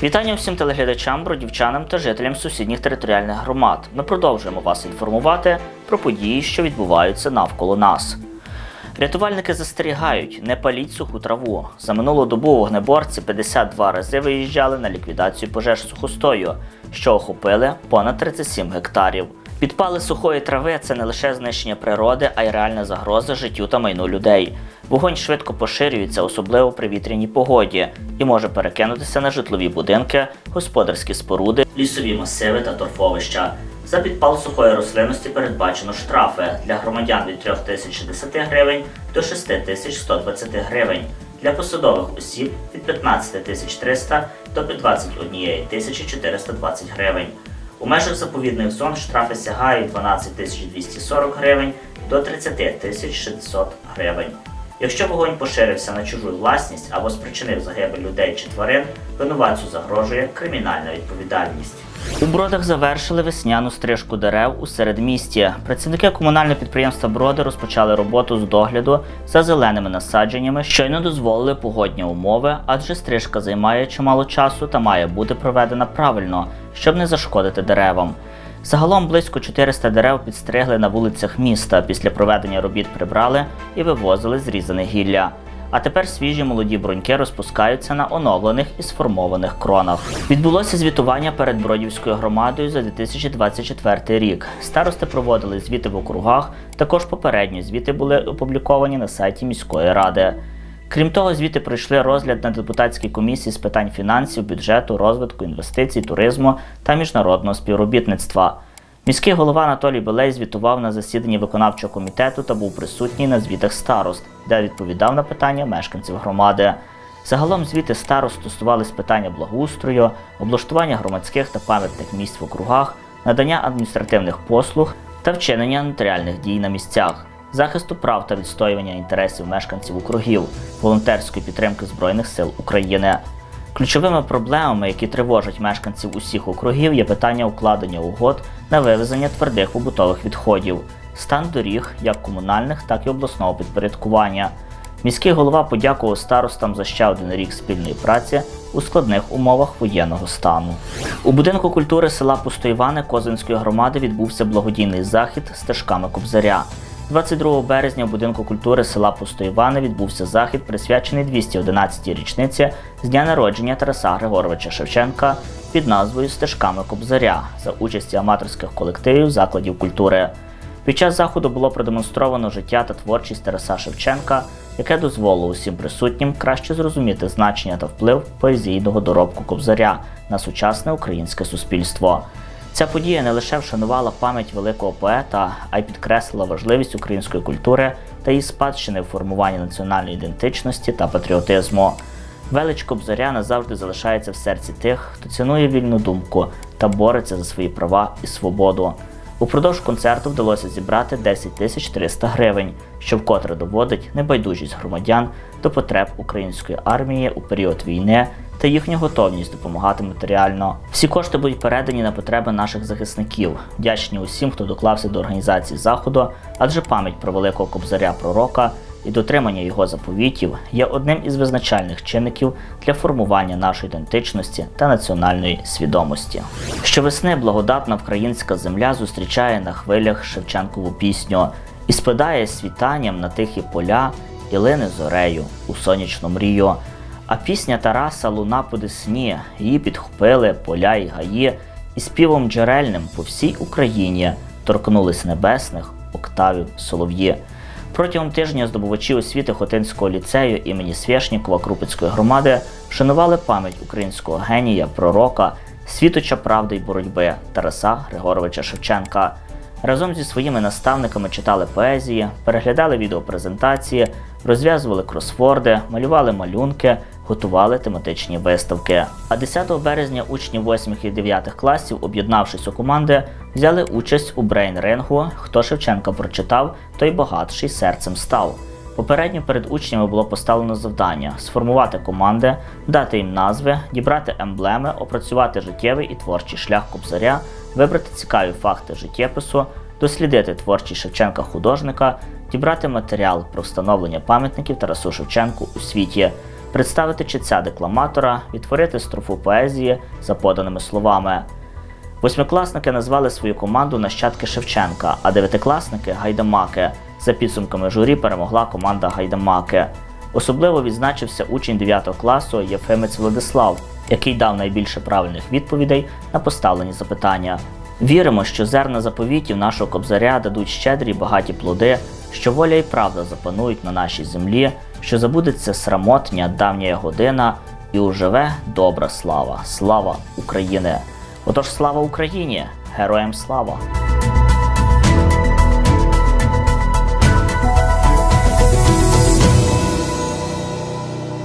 Вітання всім телеглядачам, бродівчанам та жителям сусідніх територіальних громад. Ми продовжуємо вас інформувати про події, що відбуваються навколо нас. Рятувальники застерігають, не паліть суху траву. За минулу добу вогнеборці 52 рази виїжджали на ліквідацію пожеж сухостою, що охопили понад 37 гектарів. Підпали сухої трави це не лише знищення природи, а й реальна загроза життю та майну людей. Вогонь швидко поширюється, особливо при вітряній погоді, і може перекинутися на житлові будинки, господарські споруди, лісові масиви та торфовища. За підпал сухої рослинності передбачено штрафи для громадян від 3060 гривень до 6120 гривень, для посадових осіб від 15300 до 21420 гривень. У межах заповідних зон штрафи сягають 12 240 гривень до 30 600 гривень. Якщо вогонь поширився на чужу власність або спричинив загибель людей чи тварин, винуватцю загрожує кримінальна відповідальність. У бродах завершили весняну стрижку дерев у середмісті. Працівники комунального підприємства Броди розпочали роботу з догляду за зеленими насадженнями, щойно дозволили погодні умови, адже стрижка займає чимало часу та має бути проведена правильно, щоб не зашкодити деревам. Загалом близько 400 дерев підстригли на вулицях міста. Після проведення робіт прибрали і вивозили зрізане гілля. А тепер свіжі молоді бруньки розпускаються на оновлених і сформованих кронах. Відбулося звітування перед Бродівською громадою за 2024 рік. Старости проводили звіти в округах. Також попередні звіти були опубліковані на сайті міської ради. Крім того, звіти пройшли розгляд на депутатській комісії з питань фінансів, бюджету, розвитку, інвестицій, туризму та міжнародного співробітництва. Міський голова Анатолій Белей звітував на засіданні виконавчого комітету та був присутній на звітах старост, де відповідав на питання мешканців громади. Загалом звіти старост стосувались питання благоустрою, облаштування громадських та пам'ятних місць в округах, надання адміністративних послуг та вчинення нотаріальних дій на місцях захисту прав та відстоювання інтересів мешканців округів, волонтерської підтримки Збройних сил України. Ключовими проблемами, які тривожать мешканців усіх округів, є питання укладення угод на вивезення твердих побутових відходів, стан доріг як комунальних, так і обласного підпорядкування. Міський голова подякував старостам за ще один рік спільної праці у складних умовах воєнного стану. У будинку культури села Пустоїване Козинської громади відбувся благодійний захід стежками Кобзаря. 22 березня в будинку культури села Пустоїване відбувся захід, присвячений 211-й річниці з дня народження Тараса Григоровича Шевченка під назвою Стежками Кобзаря за участі аматорських колективів закладів культури. Під час заходу було продемонстровано життя та творчість Тараса Шевченка, яке дозволило усім присутнім краще зрозуміти значення та вплив поезійного доробку Кобзаря на сучасне українське суспільство. Ця подія не лише вшанувала пам'ять великого поета, а й підкреслила важливість української культури та її спадщини в формуванні національної ідентичності та патріотизму. Велич Кобзаря назавжди залишається в серці тих, хто цінує вільну думку та бореться за свої права і свободу. Упродовж концерту вдалося зібрати 10 тисяч 300 гривень, що вкотре доводить небайдужість громадян до потреб української армії у період війни та їхню готовність допомагати матеріально. Всі кошти будуть передані на потреби наших захисників. Вдячні усім, хто доклався до організації заходу, адже пам'ять про великого кобзаря пророка і дотримання його заповітів є одним із визначальних чинників для формування нашої ідентичності та національної свідомості. Щовесни благодатна українська земля зустрічає на хвилях Шевченкову пісню і спадає світанням на тихі поля і зорею у сонячну мрію. А пісня Тараса луна по десні, її підхопили поля і гаї, і співом джерельним по всій Україні торкнулись небесних октавів солов'ї. Протягом тижня здобувачі освіти Хотинського ліцею імені Свєшнікова Крупицької громади вшанували пам'ять українського генія, пророка, світоча правди й боротьби Тараса Григоровича Шевченка. Разом зі своїми наставниками читали поезії, переглядали відеопрезентації, розв'язували кросворди, малювали малюнки, готували тематичні виставки. А 10 березня учні 8 і 9 класів, об'єднавшись у команди, взяли участь у брейн-рингу Хто Шевченка прочитав, той багатший серцем став. Попередньо перед учнями було поставлено завдання сформувати команди, дати їм назви, дібрати емблеми, опрацювати життєвий і творчий шлях кобзаря, вибрати цікаві факти життєпису, дослідити творчість Шевченка художника, дібрати матеріал про встановлення пам'ятників Тарасу Шевченку у світі. Представити читця декламатора, відтворити строфу поезії за поданими словами. Восьмикласники назвали свою команду нащадки Шевченка, а дев'ятикласники Гайдамаки. За підсумками журі перемогла команда Гайдамаки. Особливо відзначився учень 9 класу Єфимець Владислав, який дав найбільше правильних відповідей на поставлені запитання. Віримо, що зерна заповітів нашого кобзаря дадуть щедрі багаті плоди, що воля і правда запанують на нашій землі, що забудеться срамотня давня година, і уживе добра слава, слава України. Отож, слава Україні! Героям слава!